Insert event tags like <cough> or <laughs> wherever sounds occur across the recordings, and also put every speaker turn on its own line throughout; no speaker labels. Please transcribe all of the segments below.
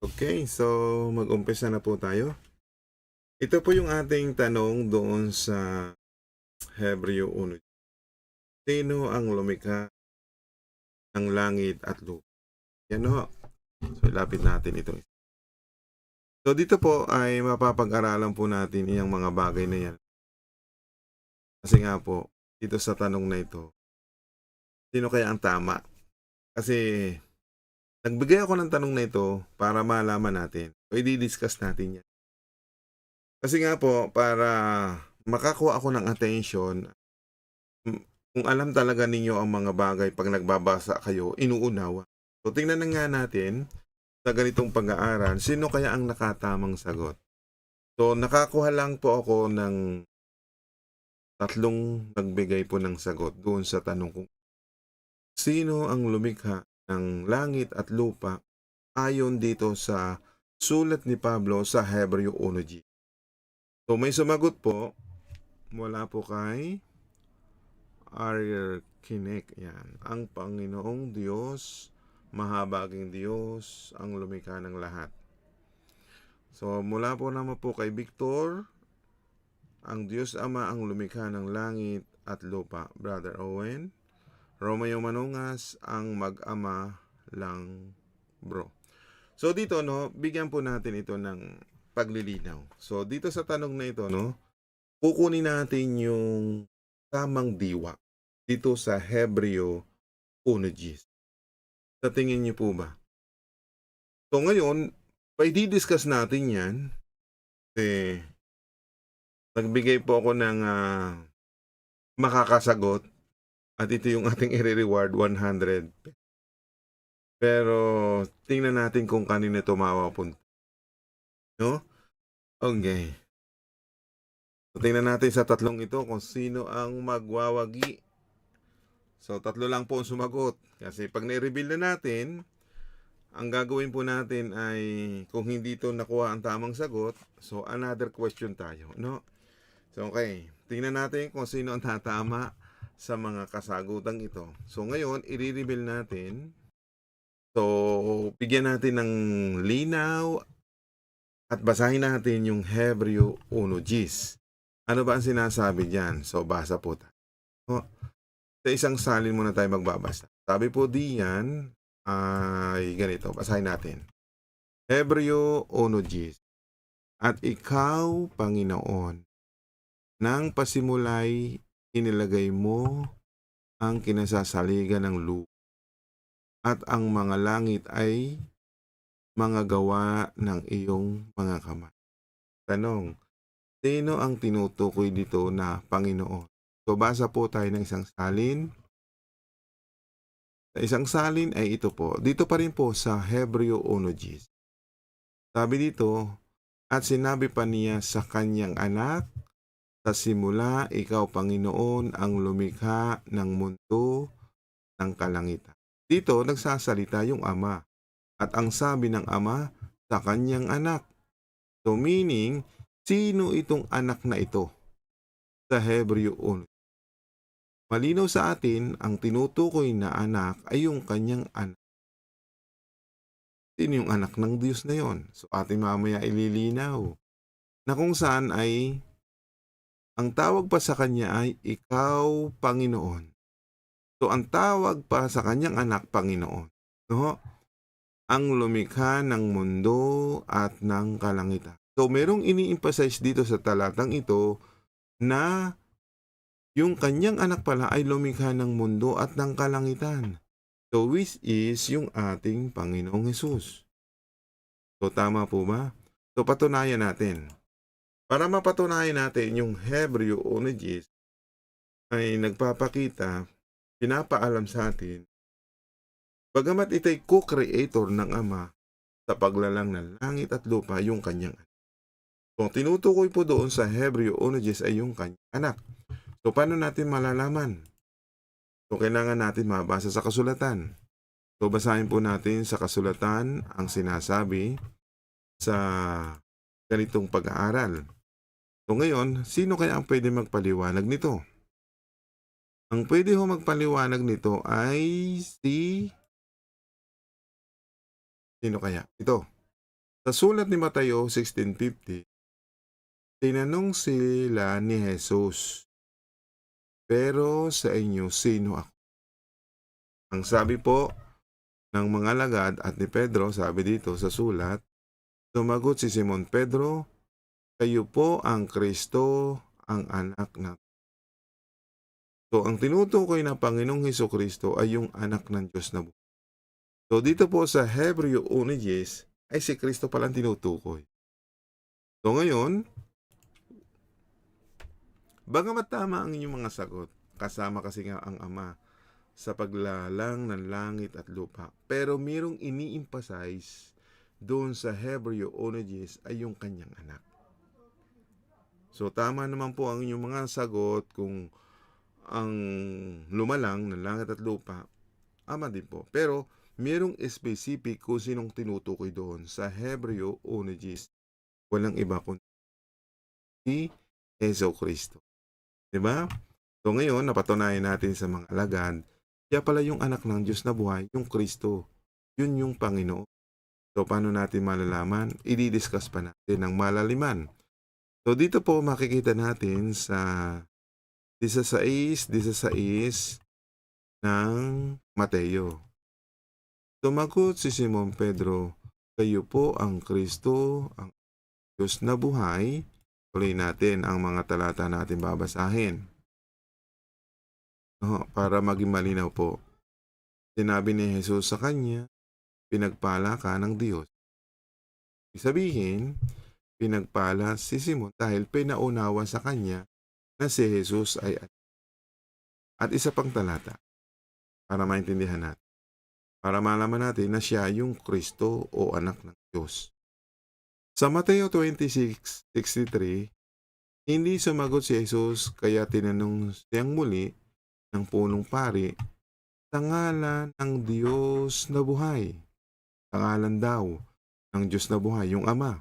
Okay, so mag-umpisa na po tayo. Ito po yung ating tanong doon sa Hebreo 1. Sino ang lumikha ng langit at lupa? Yan ho. So, ilapit natin ito. So, dito po ay mapapag-aralan po natin yung mga bagay na yan. Kasi nga po, dito sa tanong na ito, sino kaya ang tama? Kasi Nagbigay ako ng tanong na ito para malaman natin. O i-discuss natin yan. Kasi nga po, para makakuha ako ng attention, kung alam talaga ninyo ang mga bagay pag nagbabasa kayo, inuunawa. So tingnan na nga natin sa ganitong pag-aaral, sino kaya ang nakatamang sagot? So nakakuha lang po ako ng tatlong nagbigay po ng sagot doon sa tanong kung sino ang lumikha ng langit at lupa ayon dito sa sulat ni Pablo sa Hebreo 1G. So may sumagot po mula po kay Ariel Kinek. Yan. Ang Panginoong Diyos, mahabaging Diyos, ang lumikha ng lahat. So mula po naman po kay Victor, ang Diyos Ama ang lumikha ng langit at lupa. Brother Owen, Romeo Manungas ang mag-ama lang bro. So dito no, bigyan po natin ito ng paglilinaw. So dito sa tanong na ito no, kukunin natin yung tamang diwa dito sa Hebreo 1.10. Sa tingin niyo po ba? So ngayon, pa-discuss natin yan. Kasi nagbigay po ako ng ah, makakasagot at ito yung ating i-reward 100. Pero tingnan natin kung kanino ito mapapunta. No? Okay. So, tingnan natin sa tatlong ito kung sino ang magwawagi. So tatlo lang po ang sumagot. Kasi pag na-reveal na natin, ang gagawin po natin ay kung hindi ito nakuha ang tamang sagot, so another question tayo. No? So okay. Tingnan natin kung sino ang tatama sa mga kasagutang ito. So ngayon, i-reveal natin. So, bigyan natin ng linaw at basahin natin yung Hebreo 1.10. Ano ba ang sinasabi diyan? So, basa po tayo. O, Sa isang salin muna tayo magbabasa. Sabi po diyan ay ganito. Basahin natin. Hebreo 1.10 At ikaw, Panginoon, nang pasimulay inilagay mo ang kinasasaligan ng lupa at ang mga langit ay mga gawa ng iyong mga kamay. Tanong, sino ang tinutukoy dito na Panginoon? So basa po tayo ng isang salin. Sa isang salin ay ito po. Dito pa rin po sa Hebreo 1.10. Sabi dito, at sinabi pa niya sa kanyang anak, sa simula, ikaw, Panginoon, ang lumikha ng mundo ng kalangitan. Dito, nagsasalita yung Ama. At ang sabi ng Ama sa kanyang anak. So meaning, sino itong anak na ito? Sa Hebreo 1. Malinaw sa atin, ang tinutukoy na anak ay yung kanyang anak. Sino yung anak ng Diyos na yon? So ating mamaya ililinaw. Na kung saan ay ang tawag pa sa kanya ay ikaw, Panginoon. So ang tawag pa sa kanyang anak, Panginoon. No? Ang lumikha ng mundo at ng kalangitan. So merong ini-emphasize dito sa talatang ito na yung kanyang anak pala ay lumikha ng mundo at ng kalangitan. So which is yung ating Panginoong Hesus. So tama po ba? So patunayan natin. Para mapatunayan natin yung Hebreo 1.10 ay nagpapakita, pinapaalam sa atin, bagamat ito'y co-creator ng Ama sa paglalang ng langit at lupa yung kanyang anak. Kung tinutukoy po doon sa Hebreo 1.10 ay yung kanyang anak. So paano natin malalaman? So kailangan natin mabasa sa kasulatan. So basahin po natin sa kasulatan ang sinasabi sa ganitong pag-aaral. So ngayon, sino kaya ang pwede magpaliwanag nito? Ang pwede ho magpaliwanag nito ay si... Sino kaya? Ito. Sa sulat ni Mateo 16.50, tinanong sila ni Jesus, Pero sa inyo, sino ako? Ang sabi po ng mga lagad at ni Pedro, sabi dito sa sulat, Sumagot si Simon Pedro, Kayo po ang Kristo, ang anak ng So, ang tinutukoy ng Panginoong Heso Kristo ay yung anak ng Diyos na buhay. So, dito po sa Hebreo 1.10 ay si Kristo palang tinutukoy. So, ngayon, bagamat tama ang inyong mga sagot, kasama kasi nga ang Ama sa paglalang ng langit at lupa. Pero mirong ini-emphasize doon sa Hebreo 1.10 ay yung kanyang anak. So, tama naman po ang inyong mga sagot kung ang lumalang ng langit at lupa, ama din po. Pero, merong specific kung sinong tinutukoy doon sa Hebreo 1.10. Walang iba kundi si Yeso Kristo. Diba? So ngayon, napatunayan natin sa mga alagad, siya pala yung anak ng Diyos na buhay, yung Kristo. Yun yung Panginoon. So paano natin malalaman? I-discuss pa natin ng malaliman. So dito po makikita natin sa 16, 16 ng Mateo. Tumagot si Simon Pedro, kayo po ang Kristo, ang Diyos na buhay. Tuloy natin ang mga talata natin babasahin. No, para maging malinaw po. Sinabi ni Jesus sa kanya, pinagpala ka ng Diyos. Sabihin, pinagpala si Simon dahil pinaunawa sa kanya na si Jesus ay anak. At isa pang talata para maintindihan natin. Para malaman natin na siya yung Kristo o anak ng Diyos. Sa Mateo 26.63, hindi sumagot si Jesus kaya tinanong siyang muli ng punong pari sa ngalan ng Diyos na buhay. Sa ngalan daw ng Diyos na buhay, yung Ama.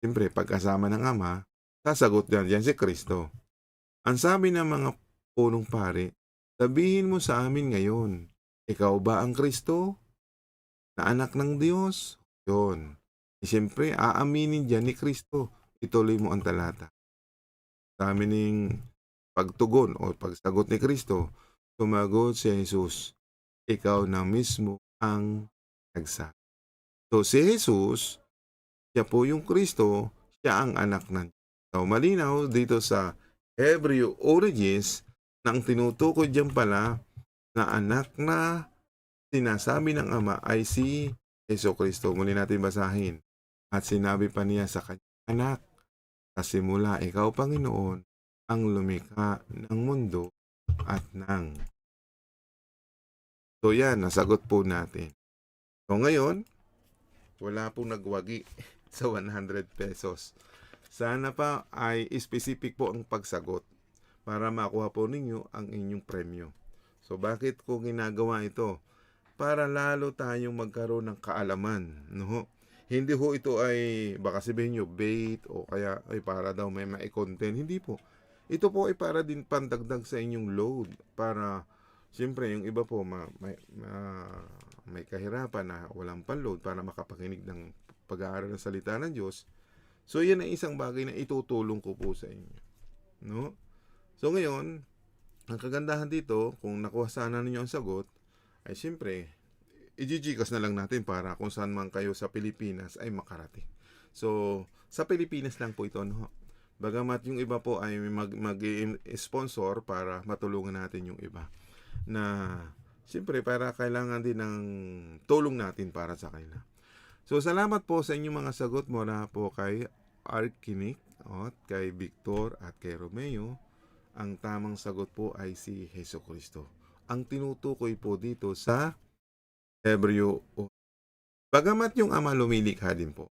Siyempre, pagkasama ng Ama, sasagot yan dyan si Kristo. Ang sabi ng mga punong pare, sabihin mo sa amin ngayon, ikaw ba ang Kristo? Na anak ng Diyos? Yun. E siyempre, aaminin dyan ni Kristo. Ituloy mo ang talata. Sa aming pagtugon o pagsagot ni Kristo, tumagot si Jesus, ikaw na mismo ang nagsabi. So si Jesus, siya po yung Kristo, siya ang anak ng So, malinaw dito sa Hebreo Origins na ang tinutukoy diyan pala na anak na sinasabi ng Ama ay si Yeso Kristo. Muli natin basahin. At sinabi pa niya sa kanyang anak, sa simula ikaw, Panginoon, ang lumikha ng mundo at ng. So yan, nasagot po natin. So ngayon, wala pong nagwagi sa 100 pesos. Sana pa ay specific po ang pagsagot para makuha po ninyo ang inyong premyo. So bakit ko ginagawa ito? Para lalo tayong magkaroon ng kaalaman. No? Hindi ho ito ay baka sabihin nyo bait o kaya ay para daw may ma-content. Hindi po. Ito po ay para din pandagdag sa inyong load para siyempre yung iba po ma, may, ma, may kahirapan na walang panload para makapakinig ng pag-aaral ng salita ng Diyos So, yan ay isang bagay na itutulong ko po sa inyo. No? So, ngayon, ang kagandahan dito, kung nakuha sana ninyo ang sagot, ay siyempre, i-gigas na lang natin para kung saan man kayo sa Pilipinas ay makarating. So, sa Pilipinas lang po ito, no? Bagamat yung iba po ay mag, mag-sponsor para matulungan natin yung iba. Na, siyempre, para kailangan din ng tulong natin para sa kanila. So, salamat po sa inyong mga sagot mula po kay Arkinik at kay Victor at kay Romeo. Ang tamang sagot po ay si Heso Kristo. Ang tinutukoy po dito sa Hebreo. Bagamat yung ama lumilikha din po.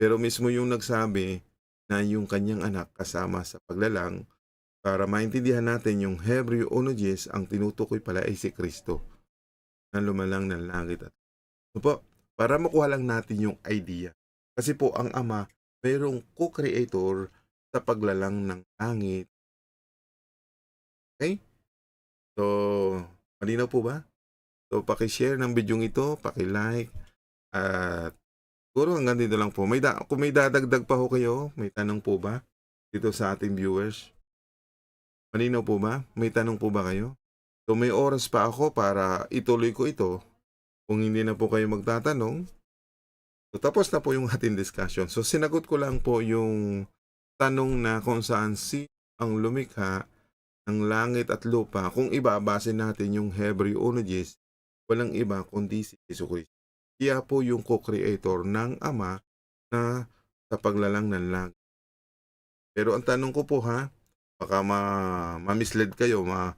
Pero mismo yung nagsabi na yung kanyang anak kasama sa paglalang para maintindihan natin yung Hebreo 1.10, ang tinutukoy pala ay si Kristo na lumalang ng langit at so para makuha lang natin yung idea. Kasi po ang ama, mayroong co-creator sa paglalang ng langit. Okay? So, malinaw po ba? So, paki-share ng video ito, paki-like, at Siguro hanggang dito lang po. May da kung may dadagdag pa ho kayo, may tanong po ba dito sa ating viewers? Malinaw po ba? May tanong po ba kayo? So may oras pa ako para ituloy ko ito. Kung hindi na po kayo magtatanong, so tapos na po yung ating discussion. So sinagot ko lang po yung tanong na kung saan si ang lumikha ng langit at lupa kung ibabase natin yung Hebrew Unologies, walang iba kundi si Yesu Cristo. Siya po yung co-creator ng Ama na sa paglalang ng langit. Pero ang tanong ko po ha, baka ma- ma-mislead kayo, ma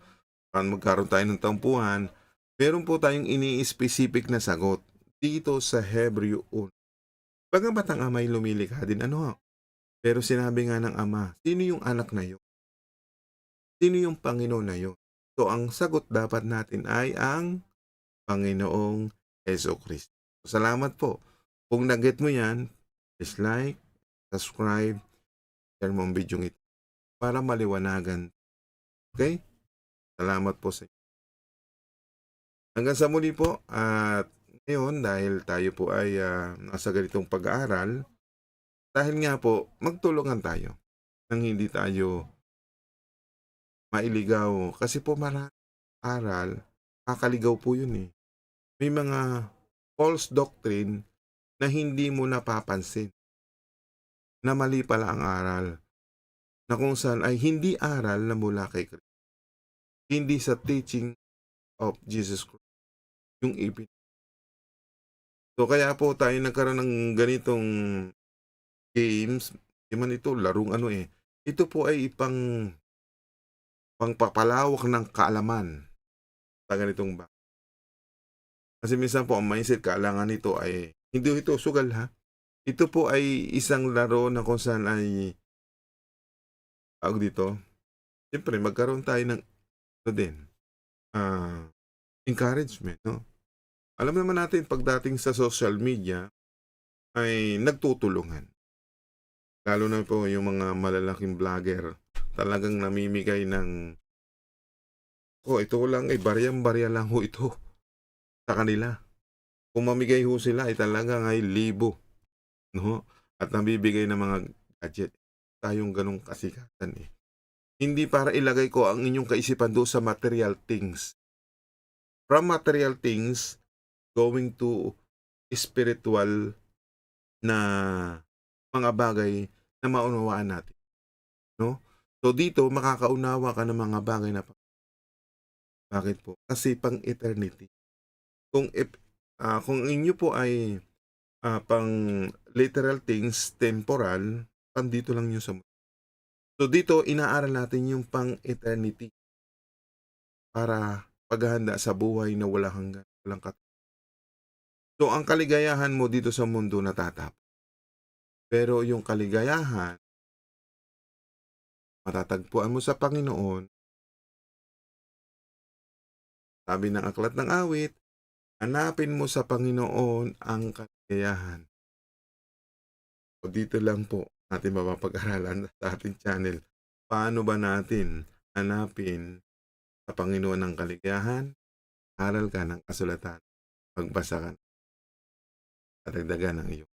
magkaroon tayo ng tampuhan, meron po tayong ini-specific na sagot dito sa Hebrew 1. Bagamat ang ama ay lumilikha din, ano? Pero sinabi nga ng ama, sino yung anak na yun? Sino yung Panginoon na yun? So ang sagot dapat natin ay ang Panginoong Yeso Kristo. Salamat po. Kung nag-get mo yan, please like, subscribe, share mo ang video ito para maliwanagan. Okay? Salamat po sa inyo. Hanggang sa muli po at ngayon dahil tayo po ay ah, nasa ganitong pag-aaral, dahil nga po magtulungan tayo nang hindi tayo mailigaw. Kasi po marami aral, kakaligaw po yun eh. May mga false doctrine na hindi mo napapansin na mali pala ang aral na kung saan ay hindi aral na mula kay Kristo. Hindi sa teaching of Jesus Christ yung ipin. So kaya po tayo nagkaroon ng ganitong games, di man ito larong ano eh. Ito po ay ipang pangpapalawak ng kaalaman sa ganitong ba. Kasi minsan po ang mindset kailangan nito ay hindi ito sugal ha. Ito po ay isang laro na kung saan ay tawag dito. Siyempre magkaroon tayo ng ano din ah encouragement no. Alam naman natin pagdating sa social media ay nagtutulungan. Lalo na po yung mga malalaking vlogger talagang namimigay ng oh ito lang ay bariyang-barya lang ho ito sa kanila. Kung mamigay ho sila ay talagang ay libo. No? At nabibigay ng mga gadget. Tayong ganong kasikatan eh. Hindi para ilagay ko ang inyong kaisipan doon sa material things. From material things, going to spiritual na mga bagay na maunawaan natin. No? So dito, makakaunawa ka ng mga bagay na bakit po? Kasi pang eternity. Kung if, ah, kung inyo po ay ah, pang literal things, temporal, pandito lang yun sa mundo. So dito, inaaral natin yung pang eternity para paghahanda sa buhay na wala hanggan, walang kat. So ang kaligayahan mo dito sa mundo natatap. Pero yung kaligayahan, matatagpuan mo sa Panginoon. Sabi ng aklat ng awit, hanapin mo sa Panginoon ang kaligayahan. O dito lang po natin mapapag-aralan <laughs> sa ating channel. Paano ba natin hanapin sa Panginoon ang kaligayahan? Aral ka ng kasulatan. Magbasa ka. Katagdagan ng iyo.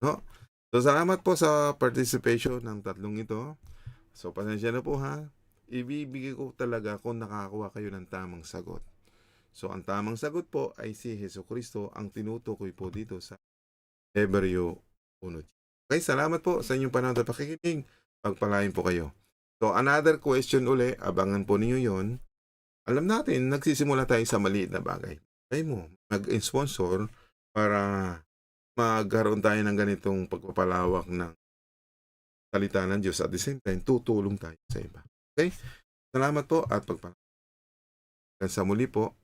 No? So, salamat po sa participation ng tatlong ito. So, pasensya na po ha. Ibibigay ko talaga kung nakakakuha kayo ng tamang sagot. So, ang tamang sagot po ay si Heso Kristo ang tinutukoy po dito sa Hebreo 1. Okay, salamat po sa inyong panahon at pakikinig. Pagpalain po kayo. So, another question uli, abangan po ninyo yon. Alam natin, nagsisimula tayo sa maliit na bagay. Kaya mo, mag-sponsor para magkaroon tayo ng ganitong pagpapalawak ng salita ng Diyos at the same time, tutulong tayo sa iba. Okay? Salamat po at pagpapalain. Hanggang sa muli po,